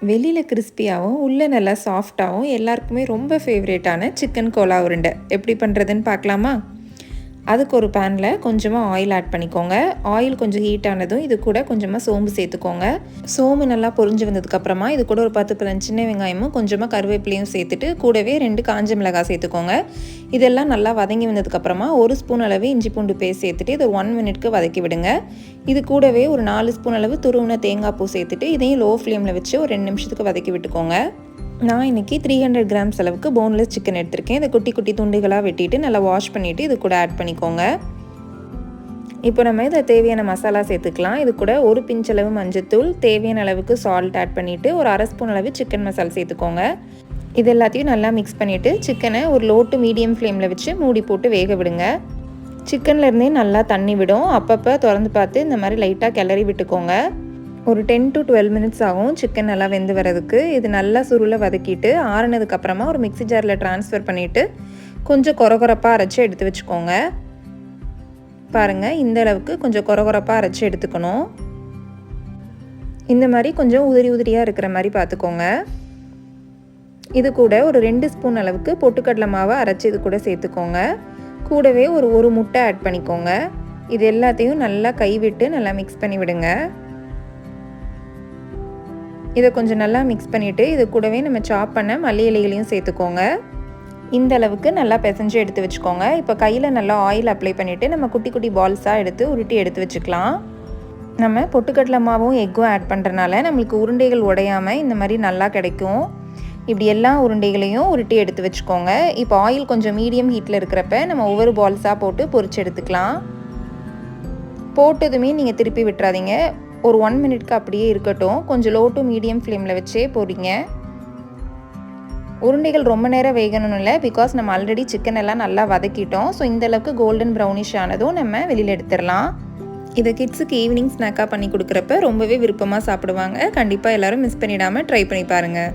வெளியில் கிறிஸ்பியாகவும் உள்ளே நல்லா சாஃப்டாகவும் எல்லாருக்குமே ரொம்ப ஃபேவரேட்டான சிக்கன் கோலா உருண்டை. எப்படி பண்ணுறதுன்னு பார்க்கலாமா? அதுக்கு ஒரு பேனில் கொஞ்சமாக ஆயில் ஆட் பண்ணிக்கோங்க. ஆயில் கொஞ்சம் ஹீட் ஆனதும் இது கூட கொஞ்சமாக சோம்பு சேர்த்துக்கோங்க. சோம்பு நல்லா பொரிஞ்சு வந்ததுக்கப்புறமா இது கூட ஒரு பத்து பதினஞ்சு சின்ன வெங்காயமும் கொஞ்சமாக கருவேப்பிலையும் சேர்த்துட்டு கூடவே ரெண்டு காஞ்ச மிளகாய் சேர்த்துக்கோங்க. இதெல்லாம் நல்லா வதங்கி வந்ததுக்கப்புறமா ஒரு ஸ்பூன் அளவு இஞ்சி பூண்டு பேஸ்ட் சேர்த்துட்டு இதை ஒன் மினிட்க்கு வதக்கி விடுங்க. இது கூடவே ஒரு நாலு ஸ்பூன் அளவு துருவின தேங்காய் பூ சேர்த்துட்டு இதையும் லோ ஃப்ளேமில் வச்சு ஒரு ரெண்டு நிமிஷத்துக்கு வதக்கி விட்டுக்கோங்க. நான் இன்றைக்கி த்ரீ ஹண்ட்ரட் கிராம்ஸ் அளவுக்கு போன்லெஸ் சிக்கன் எடுத்திருக்கேன். இதை குட்டி குட்டி துண்டுகளாக வெட்டிட்டு நல்லா வாஷ் பண்ணிவிட்டு இது கூட ஆட் பண்ணிக்கோங்க. இப்போ நம்ம இதை தேவையான மசாலா சேர்த்துக்கலாம். இது கூட ஒரு பிஞ்ச் அளவு மஞ்சத்தூள் தேவையான அளவுக்கு சால்ட் ஆட் பண்ணிவிட்டு ஒரு அரை ஸ்பூன் அளவு சிக்கன் மசாலா சேர்த்துக்கோங்க. இது எல்லாத்தையும் நல்லா மிக்ஸ் பண்ணிவிட்டு சிக்கனை ஒரு லோ டு மீடியம் ஃப்ளேமில் வச்சு மூடி போட்டு வேக விடுங்க. சிக்கன்லேருந்தே நல்லா தண்ணி விடும். அப்பப்போ திறந்து பார்த்து இந்த மாதிரி லைட்டாக கிளறி விட்டுக்கோங்க. ஒரு டென் டு டுவெல் மினிட்ஸ் ஆகும் சிக்கன் நல்லா வெந்து வரதுக்கு இது நல்லா சுருளை வதக்கிட்டு ஆறுனதுக்கப்புறமா ஒரு மிக்சி ஜாரில் ட்ரான்ஸ்ஃபர் பண்ணிவிட்டு கொஞ்சம் கொரகொரப்பாக அரைச்சி எடுத்து வச்சுக்கோங்க. பாருங்கள் இந்த அளவுக்கு கொஞ்சம் கொரகொரப்பாக அரைச்சி எடுத்துக்கணும். இந்த மாதிரி கொஞ்சம் உதிரி உதிரியாக இருக்கிற மாதிரி பார்த்துக்கோங்க. இது கூட ஒரு ரெண்டு ஸ்பூன் அளவுக்கு பொட்டுக்கடலை மாவை அரைச்சி இது கூட சேர்த்துக்கோங்க. கூடவே ஒரு ஒரு முட்டை ஆட் பண்ணிக்கோங்க. இது எல்லாத்தையும் நல்லா கைவிட்டு நல்லா மிக்ஸ் பண்ணி விடுங்க. இதை கொஞ்சம் நல்லா மிக்ஸ் பண்ணிவிட்டு இது கூடவே நம்ம சாப் பண்ண மல்லி இலைகளையும் சேர்த்துக்கோங்க. இந்த அளவுக்கு நல்லா பிசைஞ்சு எடுத்து வச்சுக்கோங்க. இப்போ கையில் நல்லா ஆயில் அப்ளை பண்ணிவிட்டு நம்ம குட்டி குட்டி பால்ஸாக எடுத்து உருட்டி எடுத்து வச்சுக்கலாம். நம்ம பொட்டுக்கடலை மாவும் எக்கும் ஆட் பண்ணுறனால நம்மளுக்கு உருண்டைகள் உடையாமல் இந்த மாதிரி நல்லா கிடைக்கும். இப்படி எல்லா உருண்டைகளையும் உருட்டி எடுத்து வச்சுக்கோங்க. இப்போ ஆயில் கொஞ்சம் மீடியம் ஹீட்டில் இருக்கிறப்ப நம்ம ஒவ்வொரு பால்ஸாக போட்டு பொரிச்சு எடுத்துக்கலாம். போட்டதுமே நீங்கள் திருப்பி விட்டுறாதீங்க. ஒரு ஒன் மினிட்க்கு அப்படியே இருக்கட்டும். கொஞ்சம் லோ டு மீடியம் ஃப்ளேமில் வச்சே போடுங்க உருண்டைகள் ரொம்ப நேரம் வேகணும்னு இல்லை பிகாஸ் நம்ம ஆல்ரெடி சிக்கன் எல்லாம் நல்லா வதக்கிட்டோம். ஸோ இந்த அளவுக்கு கோல்டன் ப்ரௌனிஷ் ஆனதும் நம்ம வெளியில் எடுத்துடலாம். இதை கிட்ஸுக்கு ஈவினிங் ஸ்நாக்காக பண்ணி கொடுக்குறப்ப ரொம்பவே விருப்பமாக சாப்பிடுவாங்க. கண்டிப்பாக எல்லோரும் மிஸ் பண்ணிடாமல் ட்ரை பண்ணி பாருங்கள்